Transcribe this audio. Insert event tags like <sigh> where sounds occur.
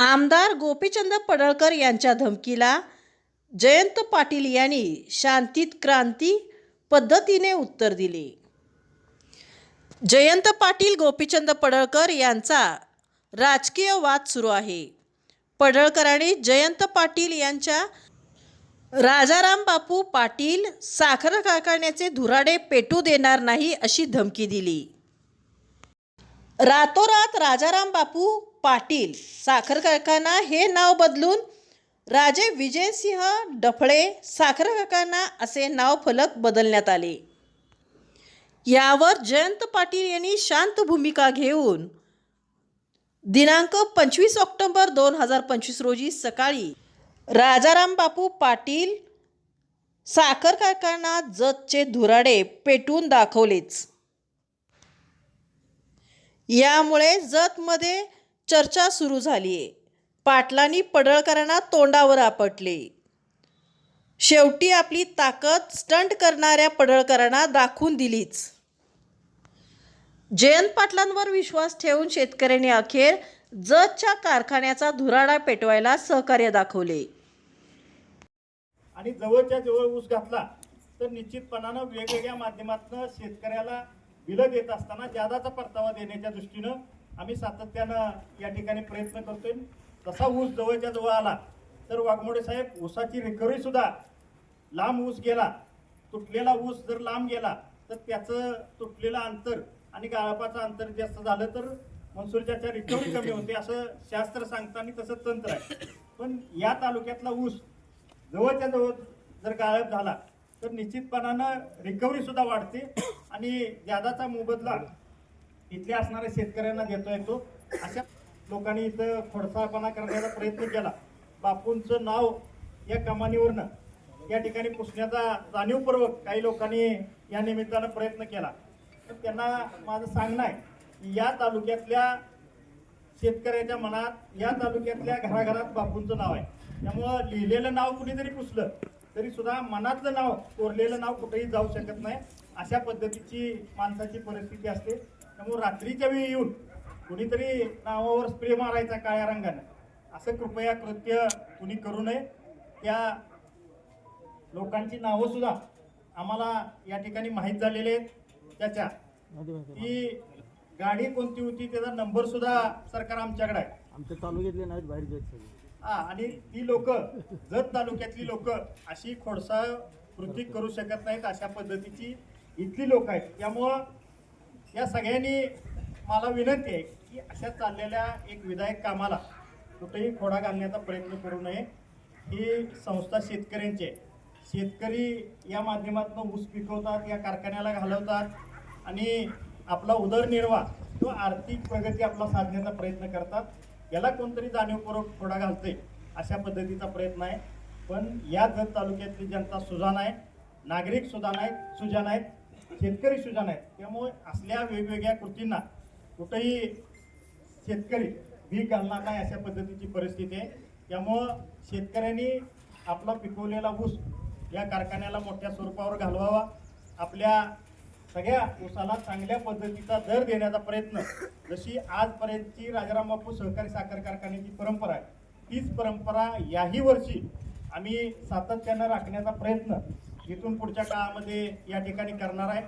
आमदार गोपीचंद पडळकर यांच्या धमकीला जयंत पाटील यांनी शांतीत क्रांती पद्धतीने उत्तर दिले. जयंत पाटील गोपीचंद पडळकर यांचा राजकीय वाद सुरू आहे. पडळकरांनी जयंत पाटील यांच्या राजाराम बापू पाटील साखर कारखान्याचे धुराडे पेटू देणार नाही अशी धमकी दिली. रातोरात राजाराम बापू पाटील साखर कारखाना हे नाव बदलून राजे विजयसिंह डफळे साखर कारखाना असे नाव फलक बदलण्यात आले. यावर जयंत पाटील यांनी शांत भूमिका घेऊन दिनांक पंचवीस ऑक्टोबर दोन हजार पंचवीस रोजी सकाळी राजाराम बापू पाटील साखर कारखाना जतचे धुराडे पेटून दाखवलेच. यामुळे जतमध्ये चर्चा सुरू झाली आहे पाटलांनी पडळकरांना तोंडावर आपटले. शेवटी आपली ताकद स्टंट करणाऱ्या पडळकरांना दाखवून दिलीच. जयंत पाटलांवर विश्वास ठेवून शेतकऱ्यांनी अखेर जतच्या कारखान्याचा धुराडा पेटवायला सहकार्य दाखवले. आणि जवळच्या जवळ ऊस घातला तर निश्चितपणानं वेगवेगळ्या माध्यमातून शेतकऱ्याला बिलं देत असताना जादाचा परतावा देण्याच्या दृष्टीनं आम्ही सातत्यानं या ठिकाणी प्रयत्न करतोय. तसा ऊस जवळच्या जवळ आला तर वाघमोडे साहेब ऊसाची रिकव्हरी सुद्धा लांब ऊस गेला. तुटलेला ऊस जर लांब गेला तर त्याचं तुटलेलं अंतर आणि गाळपाचं अंतर जास्त झालं तर महसूलच्या रिकव्हरी <coughs> कमी होते असं शास्त्र सांगताना तसं तंत्र आहे. पण या तालुक्यातला ऊस जवळच्या जवळ जर गाळप झाला तर निश्चितपणानं रिकव्हरी सुद्धा वाढते. आणि जादाचा मोबदला इथल्या असणाऱ्या शेतकऱ्यांना देतोय तो. अशा लोकांनी इथं खोडसाळपणा करण्याचा प्रयत्न केला. बापूंचं नाव या कमानीवरनं या ठिकाणी पुसण्याचा जाणीवपूर्वक काही लोकांनी या निमित्तानं प्रयत्न केला. तर त्यांना माझं सांगणं आहे की या तालुक्यातल्या शेतकऱ्याच्या मनात या तालुक्यातल्या घराघरात बापूंचं नाव आहे. त्यामुळं लिहिलेलं नाव कुणी जरी पुसलं तरी सुद्धा मनातलं नाव कोरलेलं नाव कुठेही जाऊ शकत नाही. अशा पद्धतीची माणसाची परिस्थिती असते. त्यामुळे रात्रीच्या वेळी येऊन कुणीतरी नावावर स्प्रे मारायचा काळ्या रंगानं असं कृपया कृत्य कुणी करू नये. त्या लोकांची नावं सुद्धा आम्हाला या ठिकाणी माहीत झालेले आहेत. त्याच्या ती गाडी कोणती होती त्याचा नंबर सुद्धा सरकार आमच्याकडे आहे. आमच्या तालुक्यातले नाहीत बाहेर हा आणि ती लोक जत तालुक्यातली लोक अशी खोडसा कृती करू शकत नाहीत अशा पद्धतीची. इथली लोक आहेत. त्यामुळं या सगळ्यांनी मला विनंती आहे की अशा चाललेल्या एक विधायक कामाला कुठेही खोडा घालण्याचा प्रयत्न करू नये. ही संस्था शेतकऱ्यांची आहे. शेतकरी या माध्यमातून ऊस पिकवतात या कारखान्याला घालवतात आणि आपला उदरनिर्वाह किंवा आर्थिक प्रगती आपला साधण्याचा प्रयत्न करतात. याला कोणतरी जाणीवपूर्वक खोडा घालते अशा पद्धतीचा प्रयत्न आहे. पण या जत तालुक्यातली जनता सुजाण आहे. नागरिक सुजाण आहेत सुजाण आहेत. शेतकरी सुजाण आहेत. त्यामुळे असल्या वेगवेगळ्या कृतींना कुठेही शेतकरी भीक घालणार नाही अशा पद्धतीची परिस्थिती आहे. त्यामुळं शेतकऱ्यांनी आपला पिकवलेला ऊस या कारखान्याला मोठ्या स्वरूपावर घालवावा. आपल्या सगळ्या ऊसाला चांगल्या पद्धतीचा दर देण्याचा प्रयत्न जशी आजपर्यंतची राजाराम बापू सहकारी साखर कारखान्याची परंपरा आहे तीच परंपरा याही वर्षी आम्ही सातत्यानं राखण्याचा प्रयत्न इथून पुढच्या काळामध्ये या ठिकाणी करणार आहे.